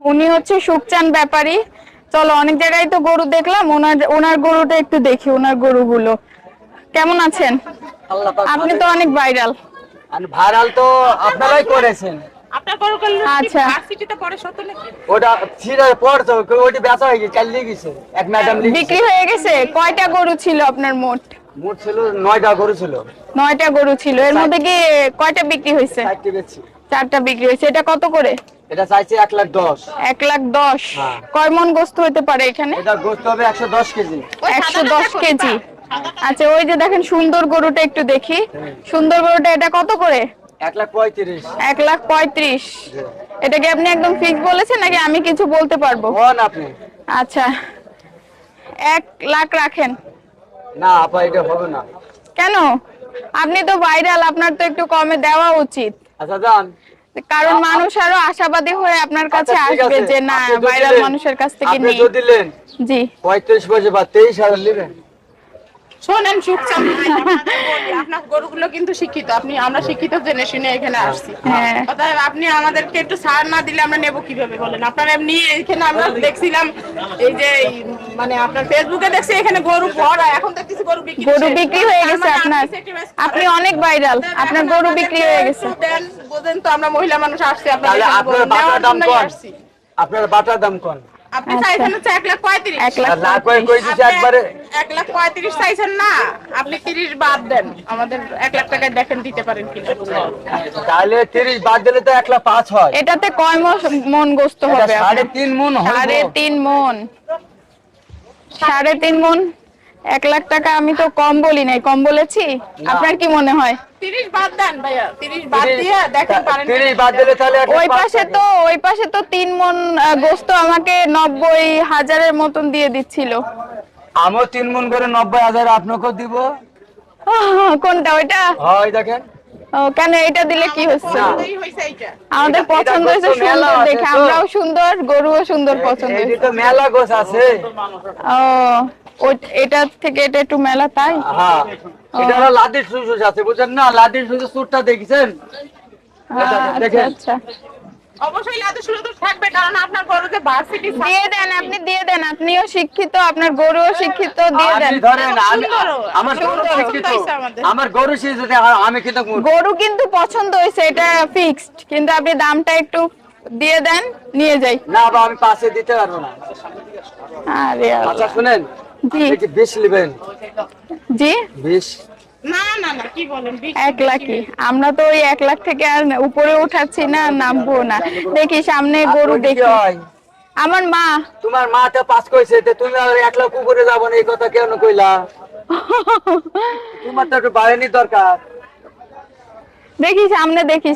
উনি হচ্ছে সুখচান ব্যাপারী। চলো অনেক জায়গায় তো গরু দেখলাম ওনার ওনার গরুটা একটু দেখি ওনার গরুগুলো। কেমন আছেন? আপনি তো অনেক ভাইরাল। ভাইরাল তো আপনারাই করেছেন। আচ্ছা। ওটা বেচা হয়ে গেছে। বিক্রি হয়ে গেছে? কয়টা গরু ছিল আপনার মোট? মোট ছিল নয়টা গরু ছিল। নয়টা গরু ছিল। এর মধ্যে কি কয়টা বিক্রি হয়েছে? চারটে বেচছি। চারটা বিক্রি হয়েছে। এটা কত করে? এটা চাইছে এক লাখ দশ। এক লাখ দশ। হ্যাঁ। কয় মন গোস্ত হতে পারে এখানে? এটা গোস্ত হবে একশো দশ কেজি। ওই একশো সাদাটা দশ দেখো, কেজি। আচ্ছা ওই যে দেখেন সুন্দর গরুটা একটু দেখি। সুন্দর গরুটা এটা কত করে? এক লাখ পঁয়ত্রিশ। এক লাখ পঁয়ত্রিশ। এটা কি আপনি একদম ফিক্স বলেছেন নাকি আমি কিছু বলতে পারব? আপনি। আচ্ছা। এক লাখ রাখেন। না আপা এটা হবে না। কেন? আপনি তো ভাইরাল আপনার তো একটু কমে দেওয়া উচিত। আচ্ছা যান। কারণ মানুষ আরও আশাবাদী হয়ে আপনার কাছে আচ্ছা, আসবে যে না ভাইরাল মানুষের কাছ থেকে আপনি নিই। তো দিলেন জি। পঁয়ত্রিশ বছর বা তেইশ হাজার নেবেন। শোনেন সুখচান ভাই, আপনার গরুগুলো কিন্তু শিক্ষিত। আপনি আমরা শিক্ষিত জেনে শুনে এখানে আসছি। হ্যাঁ। অতএব আপনি আমাদেরকে একটু ছাড় না দিলে আমরা নেব কীভাবে বলেন? আপনার এমনি এখানে আমরা দেখছিলাম এই যে মানে আপনার ফেসবুকে দেখছি এখানে গরু ভরা এখন দেখতেছি গরু বিক্রি গরু বিক্রি হয়ে গেছে মানে আপনার। আপনি। অনেক ভাইরাল আপনার গরু বিক্রি হয়ে গেছে। বোঝেন তো আমরা মহিলা মানুষ আসছি আপনার বাটার দাম কম। আপনার বাটার দাম কম। আপনি। চাইছেন হচ্ছে এক লাখ পঁয়ত্রিশ। এক লাখ না কই দিছে একবারে এক লাখ পঁয়ত্রিশ চাইছেন না আপনি তিরিশ বাদ দেন। আমাদের এক লাখ টাকায় দেখেন দিতে পারেন কিনা। তাহলে তিরিশ বাদ দিলে তো এক লাখ পাঁচ হয়। এটাতে কয় মন- মন গোস্ত হবে সাড়ে তিন মন সাড়ে তিন মন। সাড়ে তিন মন? এক লাখ টাকা আমি তো কম বলি নাই কম বলেছি? আপনার কি মনে হয়? তিরিশ বাদ দেন ভাইয়া তিরিশ বাদ দিয়ে দেখেন পারেন। বাদ দিলে তাহলে ওই পাশে তো ওই পাশে তো তিন মন গোস্ত আমাকে নব্বই হাজারের মতন দিয়ে দিচ্ছিল। আমিও তিন মন করে নব্বই হাজার আপনাকেও দিব। কোনটা ওইটা? হয় দেখেন। ও, কেন এটা দিলে কি হচ্ছে? আমাদের পছন্দ হয়েছে মেলা সুন্দর আছে দেখে আমরাও সুন্দর গরুও সুন্দর পছন্দ হয়েছে। তো মেলা গোছ আছে। ও এটা থেকে এটা একটু মেলা তাই? হ্যাঁ। এটা হলো লাদির সুসুস আছে বুঝছেন না? সুসুস সুরটা দেখেছেন? আচ্ছা আচ্ছা। অবশ্যই লাদু থাকবে ভার্সিটি দিয়ে দেন আপনি দিয়ে দেন। আপনিও শিক্ষিত আপনার গরুও শিক্ষিত দিয়ে দেন। ধরেন আমার গরু শিক্ষিত। সুন্দর হয়েছে আমাদের। আমার গরু শিক্ষিত আমি কিন্তু গরু কিন্তু পছন্দ হয়েছে এটা ফিক্সড কিন্তু আপনি দামটা একটু দিয়ে দেন নিয়ে যাই। না বা আমি পাশে দিতে পারব না। আরে আচ্ছা শুনেন জি। আপনি নেবেন? জি? বিষ? না না না কি বলেন বিশ- এক লাখই। আমরা তো ওই এক লাখ থেকে আর উপরে উঠাচ্ছি না নামবো না। দেখি সামনে গরু দেখি। হয়? আমার মা। তোমার মা তো পাস কইছে যে তুমি আর একলা কুকুরে যাব যাব না এই কথা কেন কইলা। তোমার তো একটু বাড়ানি দরকার। দেখি সামনে দেখি